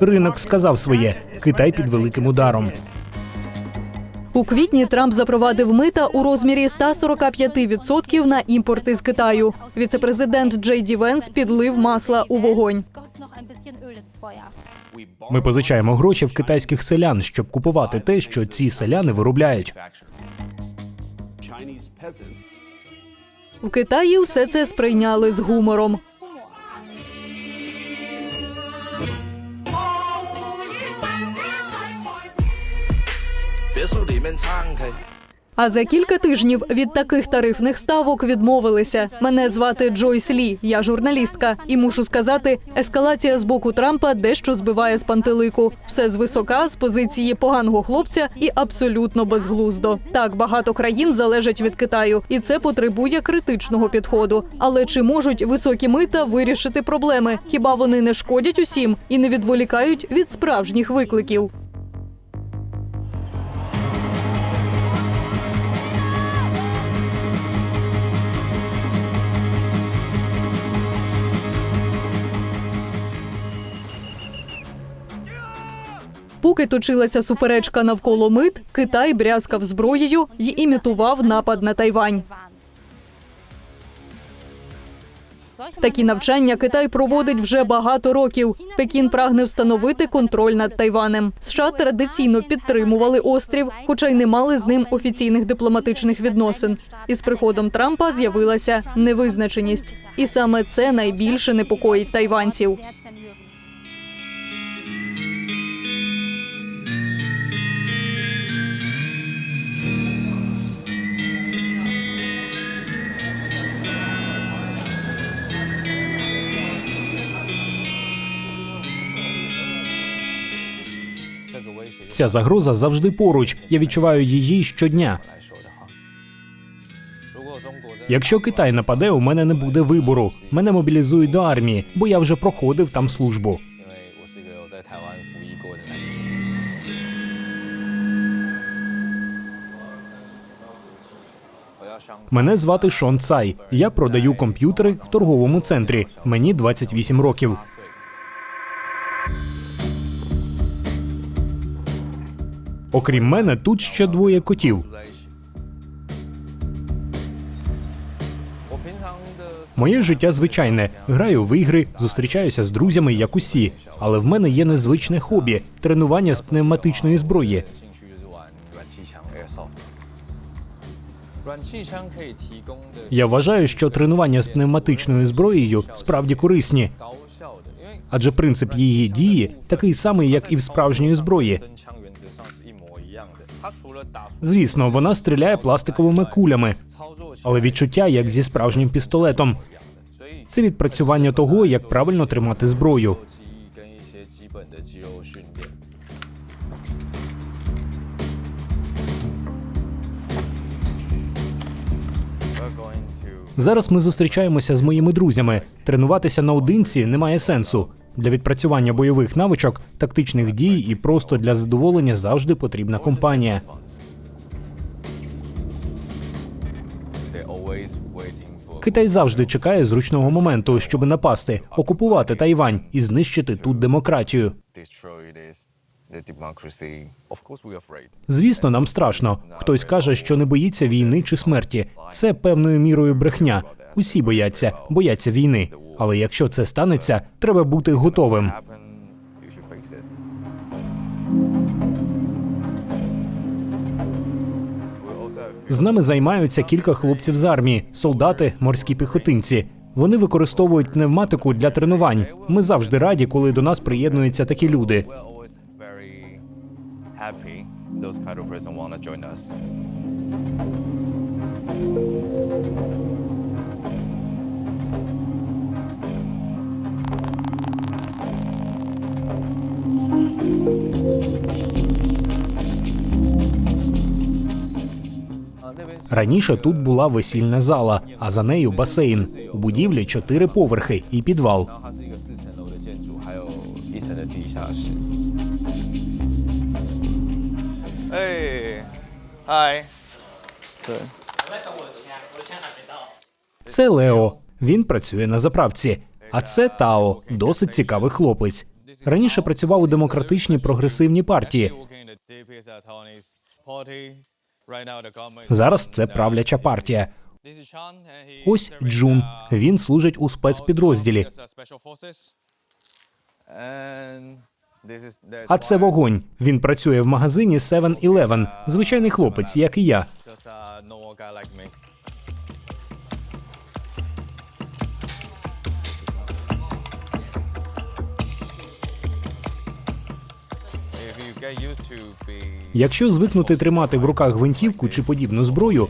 Ринок сказав своє. Китай під великим ударом. У квітні Трамп запровадив мита у розмірі 145% на імпорт із Китаю. Віцепрезидент Джей Ді Венс підлив масла у вогонь. Ми позичаємо гроші в китайських селян, щоб купувати те, що ці селяни виробляють. В Китаї все це сприйняли з гумором. 别墅里面唱 K。А за кілька тижнів від таких тарифних ставок відмовилися. Мене звати Джойс Лі, я журналістка, і мушу сказати, ескалація з боку Трампа дещо збиває з пантелику. Все звисока, з позиції поганого хлопця і абсолютно безглуздо. Так багато країн залежать від Китаю, і це потребує критичного підходу. Але чи можуть високі мита вирішити проблеми? Хіба вони не шкодять усім і не відволікають від справжніх викликів? Поки точилася суперечка навколо мит, Китай брязкав зброєю й імітував напад на Тайвань. Такі навчання Китай проводить вже багато років. Пекін прагне встановити контроль над Тайванем. США традиційно підтримували острів, хоча й не мали з ним офіційних дипломатичних відносин. Із приходом Трампа з'явилася невизначеність, і саме це найбільше непокоїть тайванців. Ця загроза завжди поруч. Я відчуваю її щодня. Якщо Китай нападе, у мене не буде вибору. Мене мобілізують до армії, бо я вже проходив там службу. Мене звати Шон Цай. Я продаю комп'ютери в торговому центрі. Мені 28 років. Окрім мене, тут ще двоє котів. Моє життя звичайне. Граю в ігри, зустрічаюся з друзями, як усі. Але в мене є незвичне хобі тренування з пневматичної зброї. Я вважаю, що тренування з пневматичною зброєю справді корисні. Адже принцип її дії такий самий, як і в справжньої зброї. Звісно, вона стріляє пластиковими кулями, але відчуття як зі справжнім пістолетом. Це відпрацювання того, як правильно тримати зброю. Зараз ми зустрічаємося з моїми друзями. Тренуватися наодинці немає сенсу. Для відпрацювання бойових навичок, тактичних дій і просто для задоволення завжди потрібна компанія. Китай завжди чекає зручного моменту, щоб напасти, окупувати Тайвань і знищити тут демократію. Звісно, нам страшно. Хтось каже, що не боїться війни чи смерті. Це певною мірою брехня. Усі бояться, бояться війни. Але якщо це станеться, треба бути готовим. З нами займаються кілька хлопців з армії, солдати, морські піхотинці. Вони використовують пневматику для тренувань. Ми завжди раді, коли до нас приєднуються такі люди. those kind of person wanna join us. Раніше тут була весільна зала, а за нею басейн. У будівлі чотири поверхи і підвал. Це Лео. Він працює на заправці. А це Тао, досить цікавий хлопець. Раніше працював у демократичній прогресивній партії. Зараз це правляча партія. Ось Джун. Він служить у спецпідрозділі. А це вогонь. Він працює в магазині 7-Eleven. Звичайний хлопець, як і я. Якщо звикнути тримати в руках гвинтівку чи подібну зброю,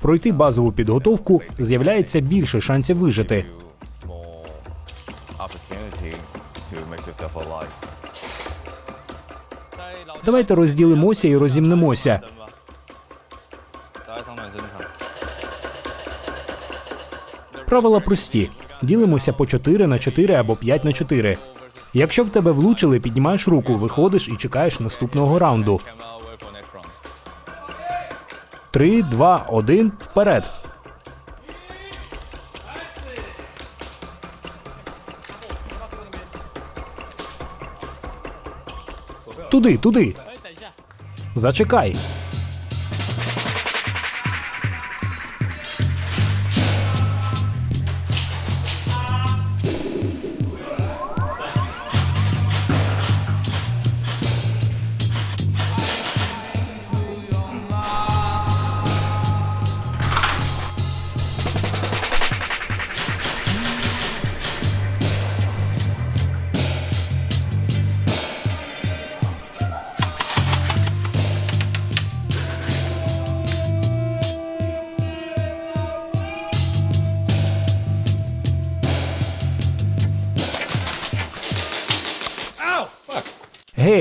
пройти базову підготовку з'являється більше шансів вижити. Давайте розділимося і розімнемося. Правила прості: ділимося по 4 на 4 або 5 на 4. Якщо в тебе влучили, піднімаєш руку, виходиш і чекаєш наступного раунду. 3, 2, 1, вперед. Туди, туди. Зачекай.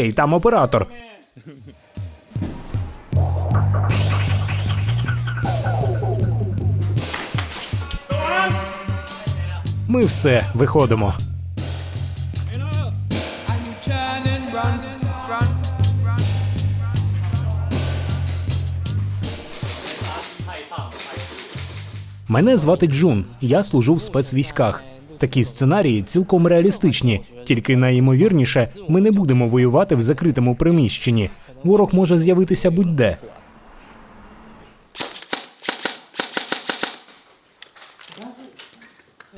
Гей, там оператор. Ми все виходимо. Мене звати Джун. Я служу в спецвійськах. Такі сценарії цілком реалістичні, тільки найімовірніше, ми не будемо воювати в закритому приміщенні. Ворог може з'явитися будь-де.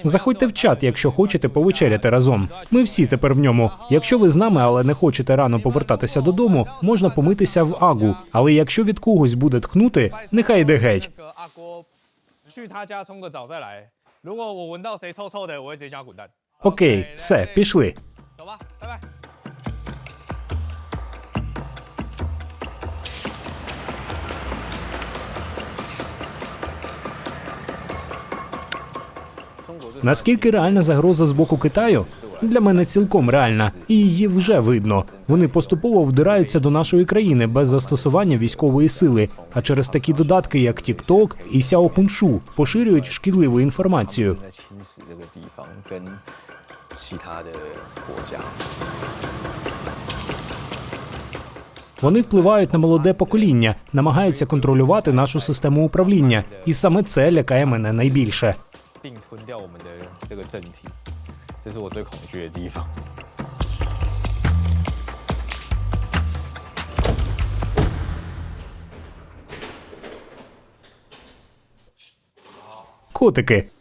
Заходьте в чат, якщо хочете повечеряти разом. Ми всі тепер в ньому. Якщо ви з нами, але не хочете рано повертатися додому, можна помитися в агу. Але якщо від когось буде тхнути, нехай йде геть. Окей, все, пішли. Наскільки реальна загроза з боку Китаю? для мене цілком реальна, і її вже видно. Вони поступово вдираються до нашої країни без застосування військової сили. А через такі додатки, як TikTok і Сяохуншу, поширюють шкідливу інформацію. Вони впливають на молоде покоління, намагаються контролювати нашу систему управління, і саме це лякає мене найбільше. 这是我最恐惧的地方。Good.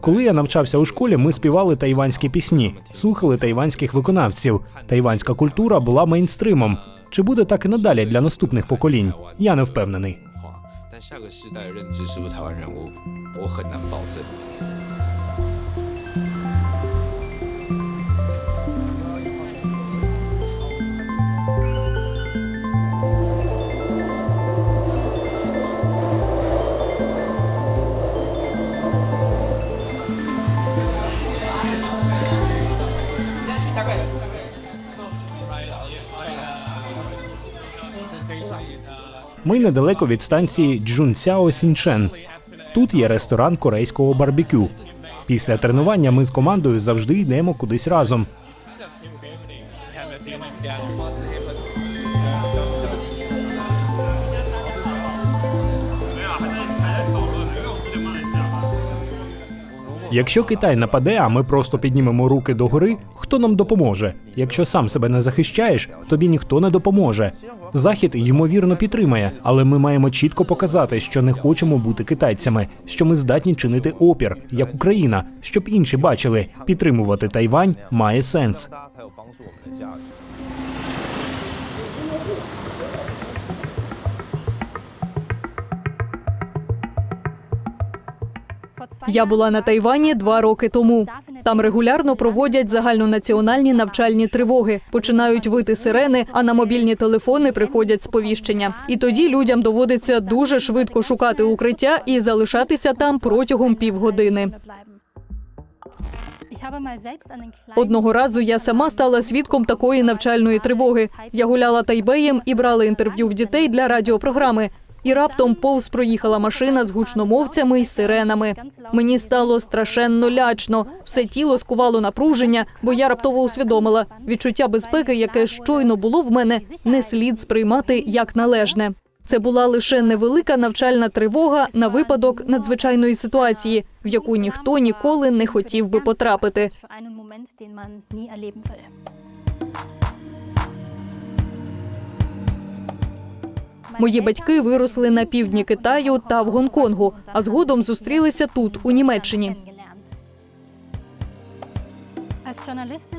Коли я навчався у школі, ми співали тайванські пісні, слухали тайванських виконавців. Тайванська культура була мейнстримом. Чи буде так і надалі для наступних поколінь? Я не впевнений. 话，但下个世代的认知是不是台湾人，我我很难保证。 Ми недалеко від станції Джунсяо Сінчен. Тут є ресторан корейського барбекю. Після тренування ми з командою завжди йдемо кудись разом. Якщо Китай нападе, а ми просто піднімемо руки догори, хто нам допоможе? Якщо сам себе не захищаєш, тобі ніхто не допоможе. Захід ймовірно підтримає, але ми маємо чітко показати, що не хочемо бути китайцями, що ми здатні чинити опір, як Україна, щоб інші бачили, підтримувати Тайвань має сенс. Я була на Тайвані два роки тому. Там регулярно проводять загальнонаціональні навчальні тривоги. Починають вити сирени, а на мобільні телефони приходять сповіщення. І тоді людям доводиться дуже швидко шукати укриття і залишатися там протягом півгодини. Одного разу я сама стала свідком такої навчальної тривоги. Я гуляла Тайбеєм і брала інтерв'ю в дітей для радіопрограми. І раптом повз проїхала машина з гучномовцями і сиренами. Мені стало страшенно лячно. Все тіло скувало напруження, бо я раптово усвідомила відчуття безпеки, яке щойно було в мене, не слід сприймати як належне. Це була лише невелика навчальна тривога на випадок надзвичайної ситуації, в яку ніхто ніколи не хотів би потрапити. Мої батьки виросли на півдні Китаю та в Гонконгу, а згодом зустрілися тут, у Німеччині.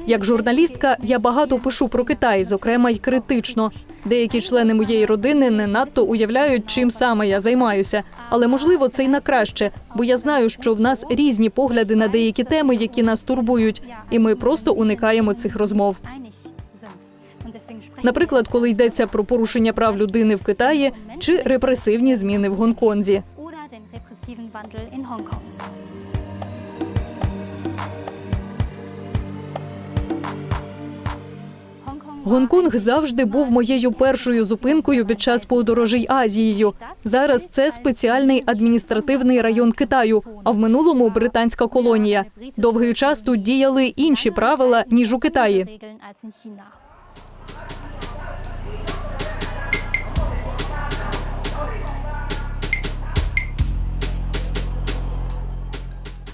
Як журналістка я багато пишу про Китай, зокрема й критично. Деякі члени моєї родини не надто уявляють, чим саме я займаюся. Але можливо це й на краще, бо я знаю, що в нас різні погляди на деякі теми, які нас турбують, і ми просто уникаємо цих розмов. Наприклад, коли йдеться про порушення прав людини в Китаї чи репресивні зміни в Гонконзі. Гонконг завжди був моєю першою зупинкою під час подорожей Азією. Зараз це спеціальний адміністративний район Китаю, а в минулому британська колонія. Довгий час тут діяли інші правила ніж у Китаї.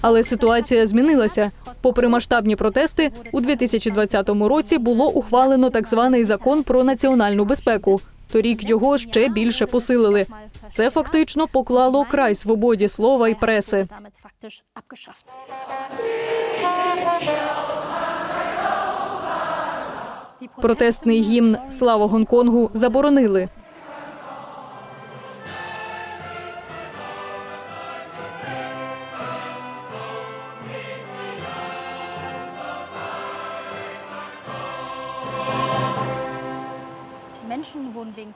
Але ситуація змінилася. Попри масштабні протести, у 2020 році було ухвалено так званий закон про національну безпеку. Торік його ще більше посилили. Це фактично поклало край свободі слова і преси. Протестний гімн Слава Гонконгу заборонили.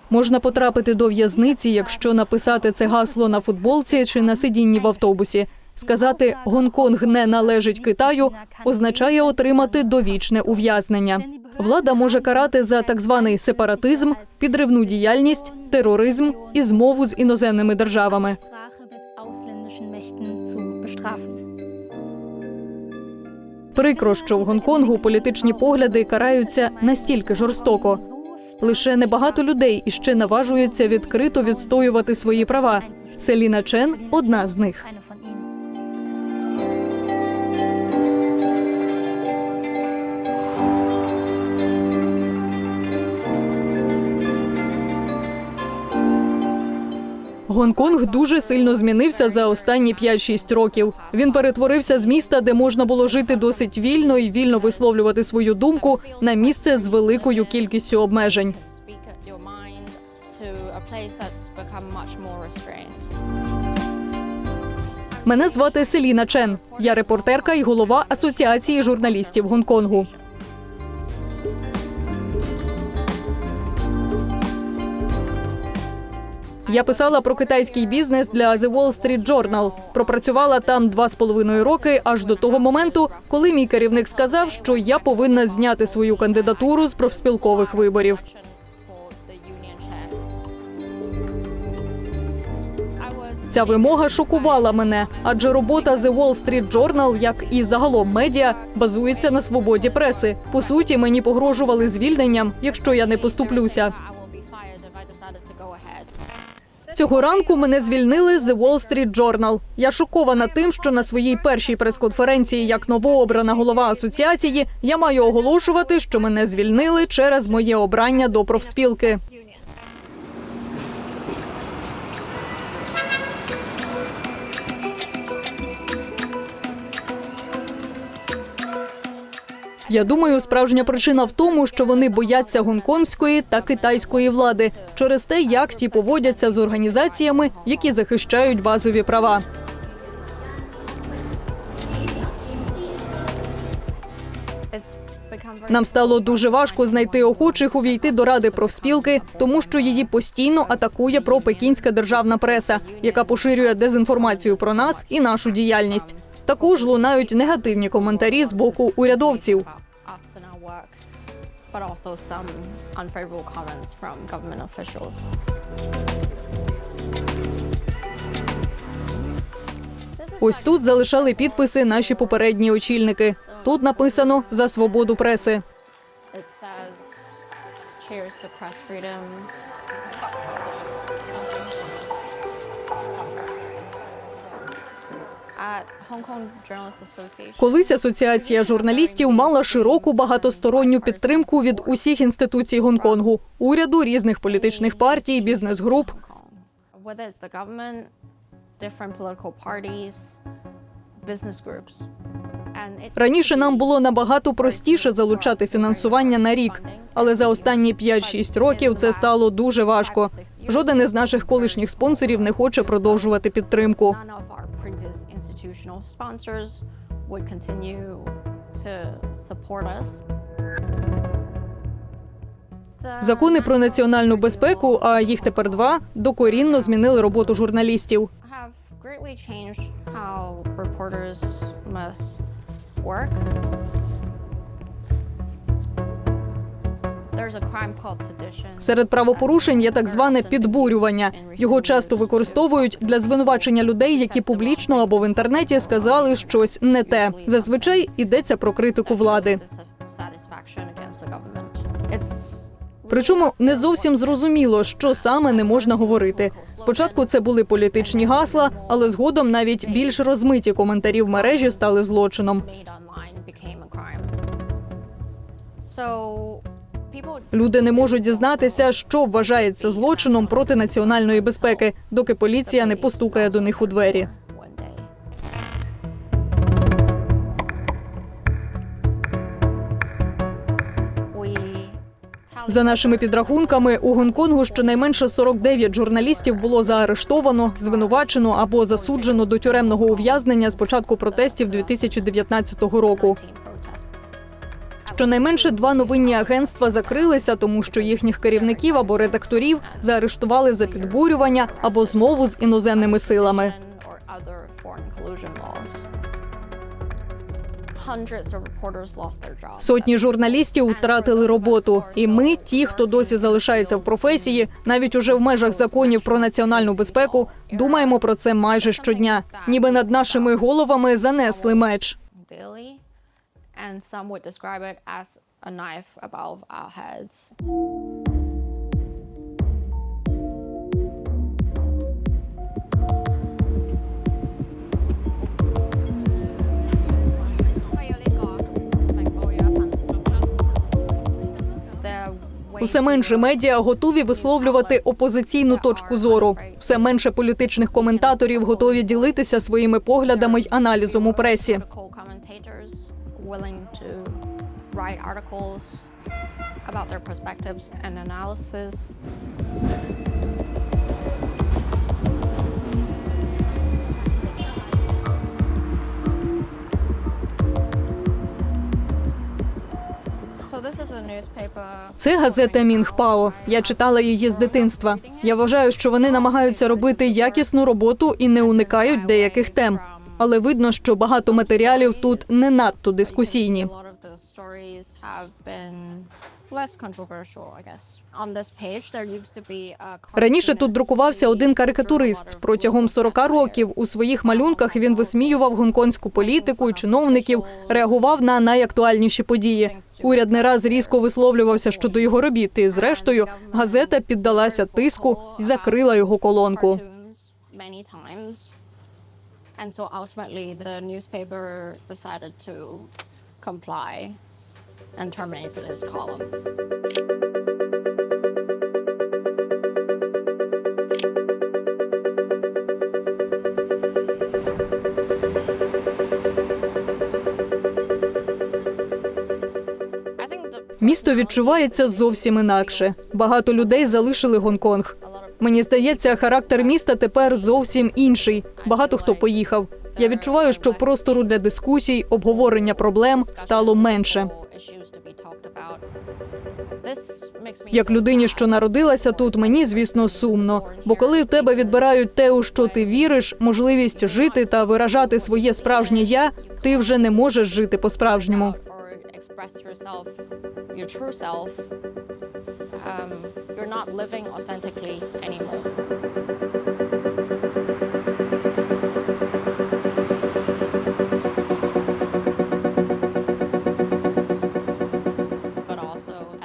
Можна потрапити до в'язниці, якщо написати це гасло на футболці чи на сидінні в автобусі. Сказати Гонконг не належить Китаю означає отримати довічне ув'язнення. Влада може карати за так званий сепаратизм, підривну діяльність, тероризм і змову з іноземними державами. Прикро, що в Гонконгу політичні погляди караються настільки жорстоко. Лише небагато людей іще наважуються відкрито відстоювати свої права. Селіна Чен одна з них. Гонконг дуже сильно змінився за останні 5-6 років. Він перетворився з міста, де можна було жити досить вільно і вільно висловлювати свою думку, на місце з великою кількістю обмежень. Мене звати Селіна Чен. Я репортерка і голова Асоціації журналістів Гонконгу. Я писала про китайський бізнес для The Wall Street Journal. Пропрацювала там два з половиною роки, аж до того моменту, коли мій керівник сказав, що я повинна зняти свою кандидатуру з профспілкових виборів. Ця вимога шокувала мене, адже робота The Wall Street Journal, як і загалом медіа, базується на свободі преси. По суті, мені погрожували звільненням, якщо я не поступлюся. Цього ранку мене звільнили з The Wall Street Journal. Я шокована тим, що на своїй першій прес-конференції як новообрана голова асоціації я маю оголошувати, що мене звільнили через моє обрання до профспілки. Я думаю, справжня причина в тому, що вони бояться гонконгської та китайської влади через те, як ті поводяться з організаціями, які захищають базові права. Нам стало дуже важко знайти охочих увійти до ради профспілки, тому що її постійно атакує пропекінська державна преса, яка поширює дезінформацію про нас і нашу діяльність. Також лунають негативні коментарі з боку урядовців. But also some unfavorable comments from government officials. Ось тут залишали підписи наші попередні очільники. Тут написано за свободу преси. Колись асоціація журналістів мала широку багатосторонню підтримку від усіх інституцій Гонконгу, уряду, різних політичних партій, бізнес-груп. Раніше нам було набагато простіше залучати фінансування на рік, але за останні 5-6 років це стало дуже важко. Жоден із наших колишніх спонсорів не хоче продовжувати підтримку. Institutional sponsors would continue to support us. The Закони про національну безпеку, а їх тепер два, докорінно змінили роботу журналістів. have greatly changed how reporters must work. Серед правопорушень є так зване підбурювання. Його часто використовують для звинувачення людей, які публічно або в інтернеті сказали щось не те. Зазвичай йдеться про критику влади. Причому не зовсім зрозуміло, що саме не можна говорити. Спочатку це були політичні гасла, але згодом навіть більш розмиті коментарі в мережі стали злочином. Люди не можуть дізнатися, що вважається злочином проти національної безпеки, доки поліція не постукає до них у двері. За нашими підрахунками, у Гонконгу щонайменше 49 журналістів було заарештовано, звинувачено або засуджено до тюремного ув'язнення з початку протестів 2019 року. Щонайменше два новинні агентства закрилися, тому що їхніх керівників або редакторів заарештували за підбурювання або змову з іноземними силами. Сотні журналістів втратили роботу, і ми, ті, хто досі залишається в професії, навіть уже в межах законів про національну безпеку, думаємо про це майже щодня. Ніби над нашими головами занесли меч. And some would describe it as a knife above our heads. Усе менше медіа готові висловлювати опозиційну точку зору. Все менше політичних коментаторів готові ділитися своїми поглядами й аналізом у пресі. Willing to write articles about their perspectives and analysis. Це газета Мінгпао. Я читала її з дитинства. Я вважаю, що вони намагаються робити якісну роботу і не уникають деяких тем. Але видно, що багато матеріалів тут не надто дискусійні. Раніше тут друкувався один карикатурист. Протягом 40 років у своїх малюнках він висміював гонконгську політику і чиновників, реагував на найактуальніші події. Уряд не раз різко висловлювався щодо його робіт. І зрештою, газета піддалася тиску і закрила його колонку. And so ultimately, the newspaper decided to comply and terminated his column. Місто відчувається зовсім інакше. Багато людей залишили Гонконг. Мені здається, характер міста тепер зовсім інший. Багато хто поїхав. Я відчуваю, що простору для дискусій, обговорення проблем стало менше. Як людині, що народилася тут, мені звісно сумно. Бо коли в тебе відбирають те, у що ти віриш, можливість жити та виражати своє справжнє я, ти вже не можеш жити по-справжньому. or express yourself, your true self, um, you're not living authentically anymore.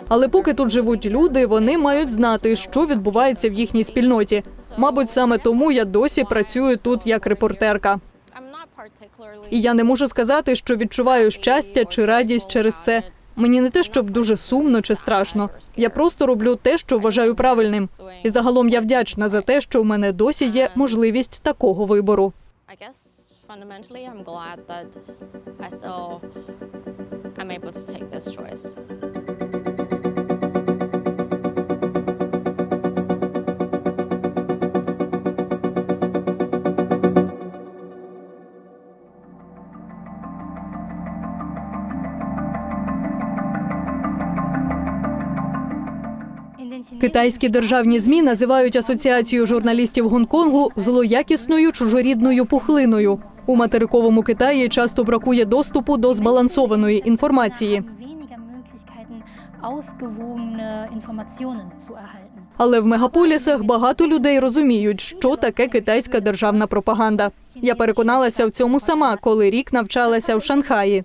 Але поки тут живуть люди, вони мають знати, що відбувається в їхній спільноті. Мабуть, саме тому я досі працюю тут як репортерка. І я не можу сказати, що відчуваю щастя чи радість через це. Мені не те, щоб дуже сумно чи страшно. Я просто роблю те, що вважаю правильним. І загалом я вдячна за те, що в мене досі є можливість такого вибору. I'm able to take this choice. Китайські державні змі називають асоціацію журналістів Гонконгу злоякісною чужорідною пухлиною. У материковому Китаї часто бракує доступу до збалансованої інформації. Але в мегаполісах багато людей розуміють, що таке китайська державна пропаганда. Я переконалася в цьому сама, коли рік навчалася в Шанхаї.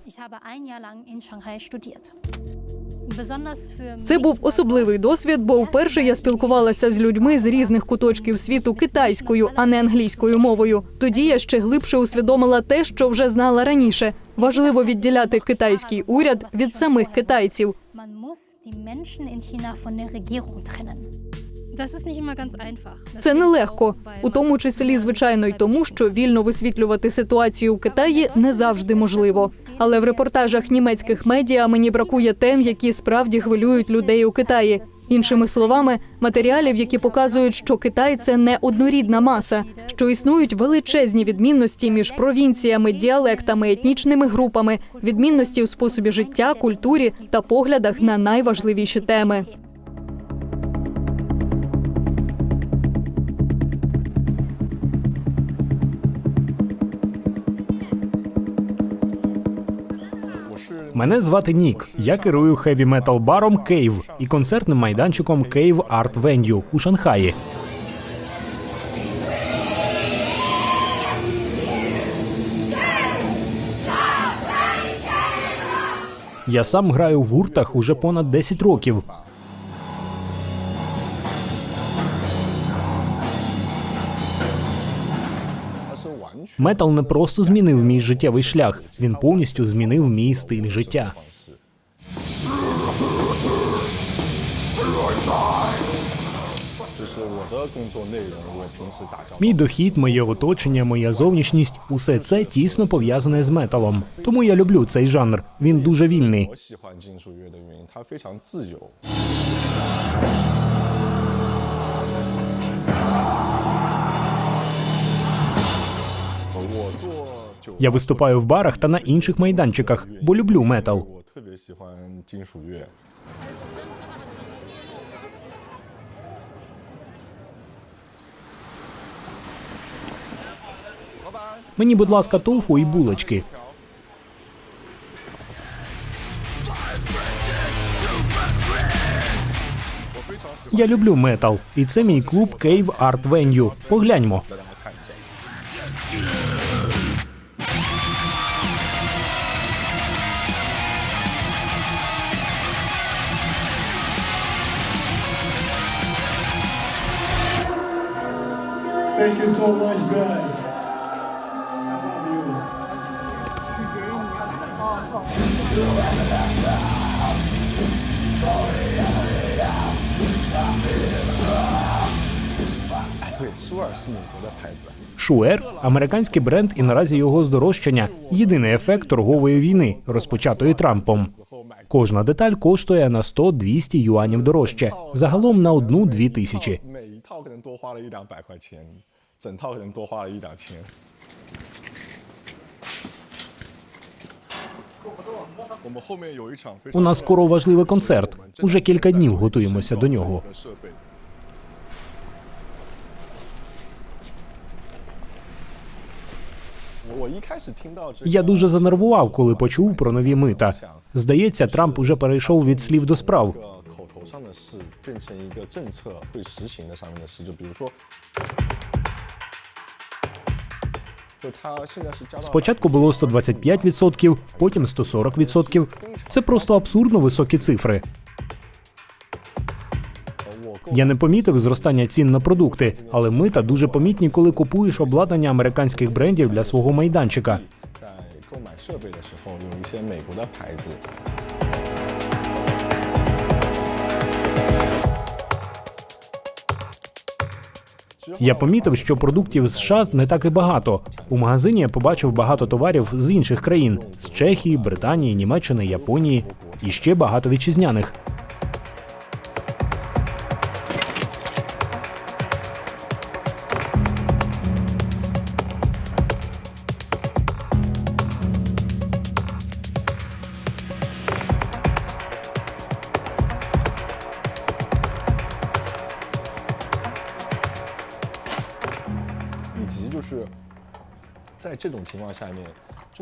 Це був особливий досвід, бо вперше я спілкувалася з людьми з різних куточків світу китайською, а не англійською мовою. Тоді я ще глибше усвідомила те, що вже знала раніше. Важливо відділяти китайський уряд від самих китайців. Це нелегко, у тому числі, звичайно, й тому, що вільно висвітлювати ситуацію у Китаї не завжди можливо. Але в репортажах німецьких медіа мені бракує тем, які справді хвилюють людей у Китаї. Іншими словами, матеріалів, які показують, що Китай це не однорідна маса, що існують величезні відмінності між провінціями, діалектами, етнічними групами, відмінності у способі життя, культурі та поглядах на найважливіші теми. Мене звати Нік. Я керую хеві метал баром Кейв і концертним майданчиком Кейв Арт Venue у Шанхаї. Я сам граю в гуртах уже понад 10 років. Метал не просто змінив мій життєвий шлях, він повністю змінив мій стиль життя. Мій дохід, моє оточення, моя зовнішність усе це тісно пов'язане з металом. Тому я люблю цей жанр. Він дуже вільний. Я виступаю в барах та на інших майданчиках, бо люблю метал. Мені, будь ласка, тофу і булочки. Я люблю метал, і це мій клуб Cave Art Venue. Погляньмо. 哎，对，舒尔是美国的牌子。 Шуер американський бренд, і наразі його здорожчання єдиний ефект торгової війни, розпочатої Трампом. Кожна деталь коштує на 100-200 юанів дорожче, загалом на одну-дві тисячі. 每一套可能多花了一两百块钱，整套可能多花了一两千。 我们后面有一场非 У нас скоро важливий концерт. Уже кілька днів готуємося до нього. 的设备。我一开始听到这个 Я дуже занервував, коли почув про нові мита. Здається, Трамп уже перейшов від слів до справ. Спочатку було 125%, потім 140%. Це просто абсурдно високі цифри. Я не помітив зростання цін на продукти, але мита дуже помітні, коли купуєш обладнання американських брендів для свого майданчика. Я помітив, що продуктів з США не так і багато. У магазині я побачив багато товарів з інших країн: з Чехії, Британії, Німеччини, Японії і ще багато вітчизняних. “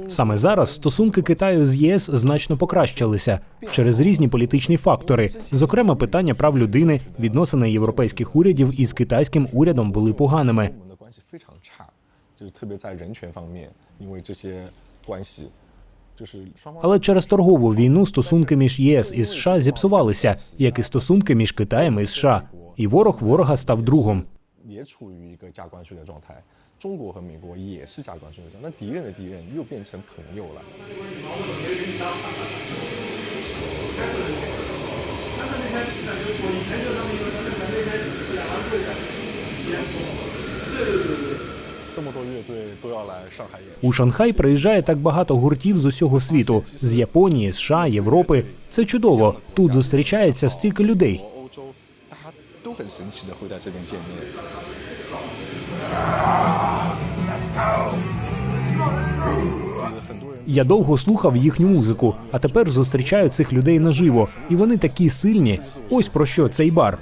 Саме зараз стосунки Китаю з ЄС значно покращилися через різні політичні фактори, зокрема питання прав людини, відносини європейських урядів із китайським урядом були поганими. Але через торгову війну стосунки між ЄС і США зіпсувалися, як і стосунки між Китаєм і США, і ворог ворога став другом. 也处于一个加关税的状态。中国和美国也是加关税的状态，那敌人的敌人又变成朋友了。 这么多乐队都要来上海演出， У Шанхай приїжджає так багато гуртів з усього світу з Японії, США, Європи. Це чудово. Тут зустрічається стільки людей. 欧洲大家都很神奇的会在这边见面。很多人 Я довго слухав їхню музику, а тепер зустрічаю цих людей наживо, і вони такі сильні. Ось про що цей бар.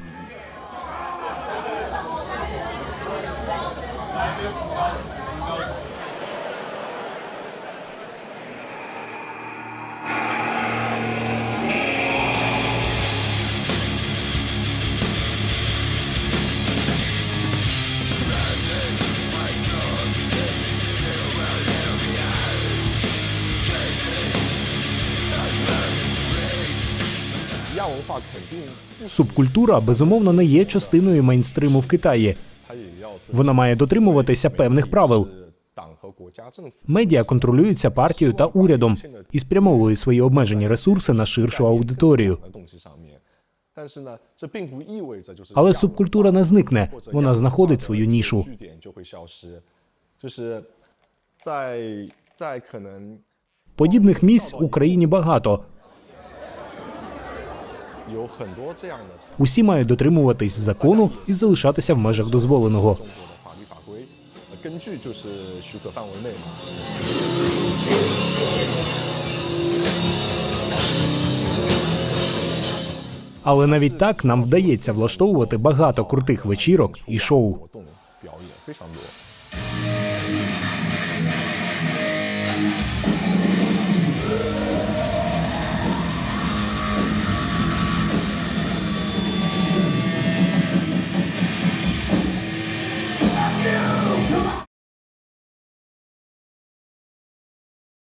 субкультура безумовно не є частиною мейнстриму в Китаї. Вона має дотримуватися певних правил. Медіа контролюється партією та урядом і спрямовує свої обмежені ресурси на ширшу аудиторію. Але субкультура не зникне, вона знаходить свою нішу. Подібних місць в Україні багато. Усі мають дотримуватись закону і залишатися в межах дозволеного. Але навіть так нам вдається влаштовувати багато крутих вечірок і шоу.